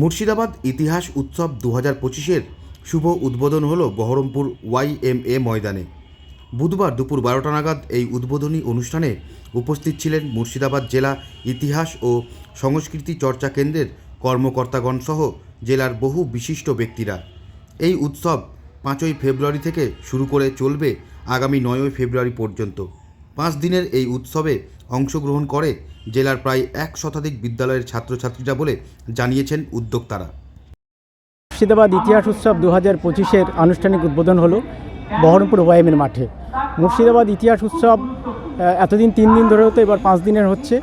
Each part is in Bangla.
মুর্শিদাবাদ ইতিহাস উৎসব দু হাজার পঁচিশের শুভ উদ্বোধন হল বহরমপুর ওয়াইএমএ ময়দানে। বুধবার দুপুর বারোটা নাগাদ এই উদ্বোধনী অনুষ্ঠানে উপস্থিত ছিলেন মুর্শিদাবাদ জেলা ইতিহাস ও সংস্কৃতি চর্চা কেন্দ্রের কর্মকর্তাগণ সহ জেলার বহু বিশিষ্ট ব্যক্তিরা। এই উৎসব পাঁচই ফেব্রুয়ারি থেকে শুরু করে চলবে আগামী নয়ই ফেব্রুয়ারি পর্যন্ত। পাঁচ দিনের এই উৎসবে অংশগ্রহণ করে জেলার প্রায় এক শতাধিক বিদ্যালয়ের ছাত্রছাত্রীরা বলে জানিয়েছেন উদ্যোক্তারা। মুর্শিদাবাদ ইতিহাস উৎসব দু হাজার পঁচিশের আনুষ্ঠানিক উদ্বোধন হলো বহরমপুর ওয়াইএমের মাঠে। মুর্শিদাবাদ ইতিহাস উৎসব এতদিন তিন দিন ধরে হতো, এবার পাঁচ দিনের হচ্ছে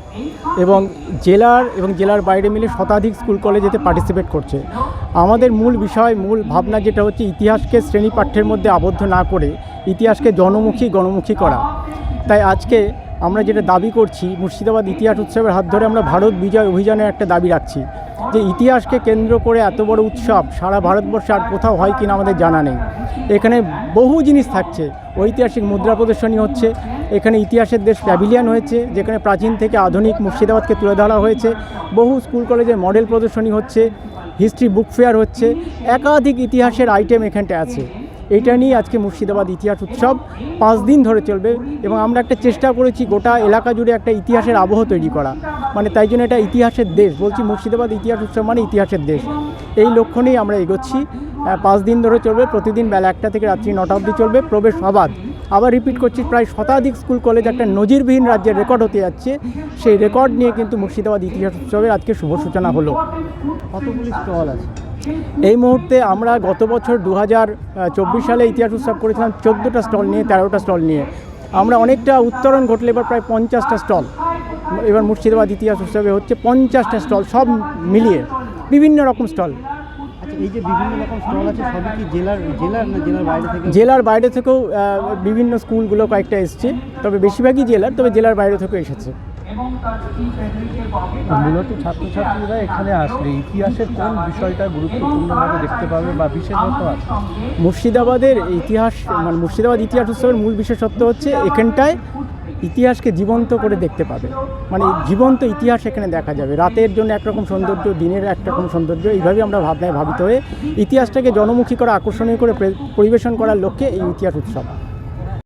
এবং জেলার এবং জেলার বাইরে মিলে শতাধিক স্কুল কলেজ এতে পার্টিসিপেট করছে। আমাদের মূল বিষয়, মূল ভাবনা যেটা হচ্ছে ইতিহাসকে শ্রেণি পাঠ্যের মধ্যে আবদ্ধ না করে ইতিহাসকে জনমুখী, গণমুখী করা। তাই আজকে আমরা যেটা দাবি করছি, মুর্শিদাবাদ ইতিহাস উৎসবের হাত ধরে আমরা ভারত বিজয় অভিযানের একটা দাবি রাখছি যে ইতিহাসকে কেন্দ্র করে এত বড় উৎসব সারা ভারতবর্ষে আর কোথাও হয় কিনা আমাদের জানা নেই। এখানে বহু জিনিস থাকছে। ঐতিহাসিক মুদ্রা প্রদর্শনী হচ্ছে, এখানে ইতিহাসের দেশ প্যাভিলিয়ান হয়েছে, যেখানে প্রাচীন থেকে আধুনিক মুর্শিদাবাদকে তুলে ধরা হয়েছে। বহু স্কুল কলেজের মডেল প্রদর্শনী হচ্ছে হিস্ট্রি বুক ফেয়ার হচ্ছে, একাধিক ইতিহাসের আইটেম এখানটা আছে। এটা নিয়ে আজকে মুর্শিদাবাদ ইতিহাস উৎসব পাঁচ দিন ধরে চলবে এবং আমরা একটা চেষ্টা করেছি গোটা এলাকা জুড়ে একটা ইতিহাসের আবহ তৈরি করা। মানে তাই জন্য এটা ইতিহাসের দেশ, বলছি মুর্শিদাবাদ ইতিহাস উৎসব মানে ইতিহাসের দেশ। এই লক্ষ্য নিয়েই আমরা এগোচ্ছি। পাঁচ দিন ধরে চলবে, প্রতিদিন বেলা একটা থেকে রাত্রি নটা অবধি চলবে, প্রবেশ অবাধ। আবার রিপিট করছি প্রায় শতাধিক স্কুল কলেজ একটা নজিরবিহীন রাজ্যের রেকর্ড হতে যাচ্ছে। সেই রেকর্ড নিয়ে কিন্তু মুর্শিদাবাদ ইতিহাস উৎসবের আজকে শুভ সূচনা হলো। কতগুলি স্টল আছে? এই মুহূর্তে আমরা গত বছর দু হাজার চব্বিশ সালে ইতিহাস উৎসব করেছিলাম চোদ্দোটা স্টল নিয়ে তেরোটা স্টল নিয়ে। আমরা অনেকটা উত্তরণ ঘটলে এবার প্রায় পঞ্চাশটা স্টল এবার মুর্শিদাবাদ ইতিহাস উৎসবে হচ্ছে পঞ্চাশটা স্টল সব মিলিয়ে। বিভিন্ন রকম স্টল আচ্ছা এই যে বিভিন্ন রকম স্টল আছে সবই কি জেলার জেলার না জেলার বাইরে থেকে? জেলার বাইরে থেকেও বিভিন্ন স্কুলগুলো কয়েকটা এসছে তবে বেশিরভাগই জেলার তবে জেলার বাইরে থেকেও এসেছে। মূলত ছাত্রছাত্রীরা এখানে আসলে ইতিহাসের কোন বিষয়টা গুরুত্বপূর্ণভাবে দেখতে পাবে বা বিশেষত আছে? মুর্শিদাবাদের ইতিহাস মানে মুর্শিদাবাদ ইতিহাস উৎসবের মূল বিশেষত্ব হচ্ছে এখানটায় ইতিহাসকে জীবন্ত করে দেখতে পাবে। মানে জীবন্ত ইতিহাস এখানে দেখা যাবে। রাতের জন্য একরকম সৌন্দর্য, দিনের একরকম সৌন্দর্য, এইভাবে আমরা ভাবনায় ভাবিত হয়ে ইতিহাসটাকে জনমুখী করা, আকর্ষণীয় করে পরিবেশন করার লক্ষ্যে এই ইতিহাস উৎসব।